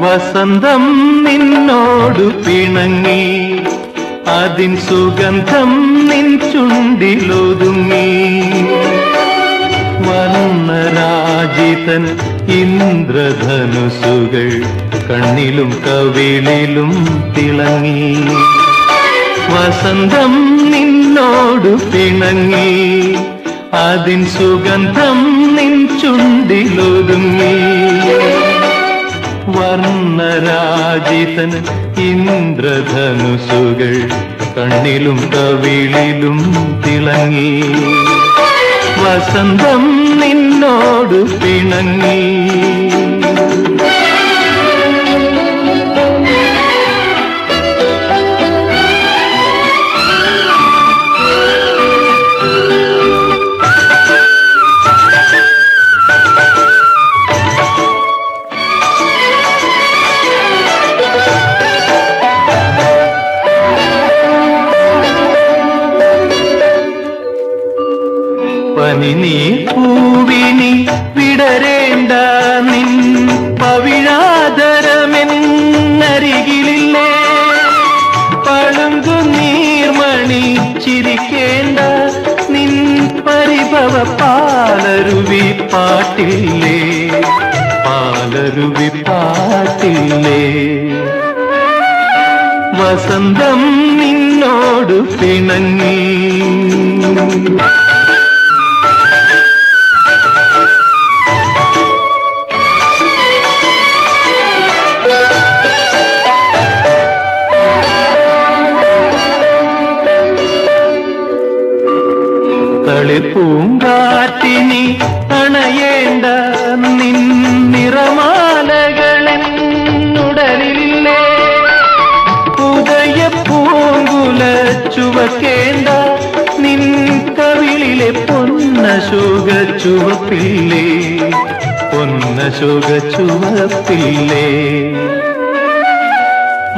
വസന്തം നിന്നോടു പിണങ്ങി അതിൻ സുഗന്ധം നിൻ ചുണ്ടിലൊതുങ്ങി. വർണരാജിതൻ ഇന്ദ്രധനുസുകൾ കണ്ണിലും കവിളിലും തിളങ്ങി. വസന്തം നിന്നോടു പിണങ്ങി അതിൻ സുഗന്ധം നിൻ ചുണ്ടിലൊതുങ്ങി. വർണരാജിതൻ ഇന്ദ്രധനുസുകൾ കണ്ണിലും കവിളിലും തിളങ്ങി. വസന്തം നിന്നോട് പിണങ്ങി. പനി നീ പൂവിനി വിടരേണ്ട നിൻ പവിഴാതരമെന്നരികിലില്ലേ പളുങ്കു നീർമണി ചിരിക്കേണ്ട നിൻ പരിഭവ പാലരുവി പാട്ടില്ലേ? പാലരുവി പാട്ടില്ലേ? വസന്തം നിന്നോട് പിണങ്ങി. തളിപ്പൂങ്കാറ്റിനി അണയേണ്ട നിൻ നിറമാലകളെന്നുടലില്ലേ ഉദയ പൂങ്കുല ചുവക്കേണ്ട നിൻ കവിളിലെ പൊന്നശോക ചുവപ്പില്ലേ പൊന്നശോക ചുവപ്പില്ലേ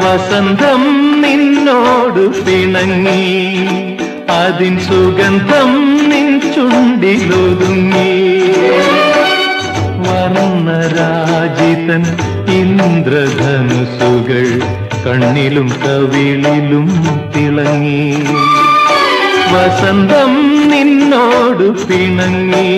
വസന്തം നിന്നോട് പിണങ്ങി അതിൻ സുഗന്ധം നിൻ ചുണ്ടിലൊതുങ്ങി. വർണരാജിതൻ ഇന്ദ്രധനുസുകൾ കണ്ണിലും കവിളിലും തിളങ്ങി. വസന്തം നിന്നോട് പിണങ്ങി.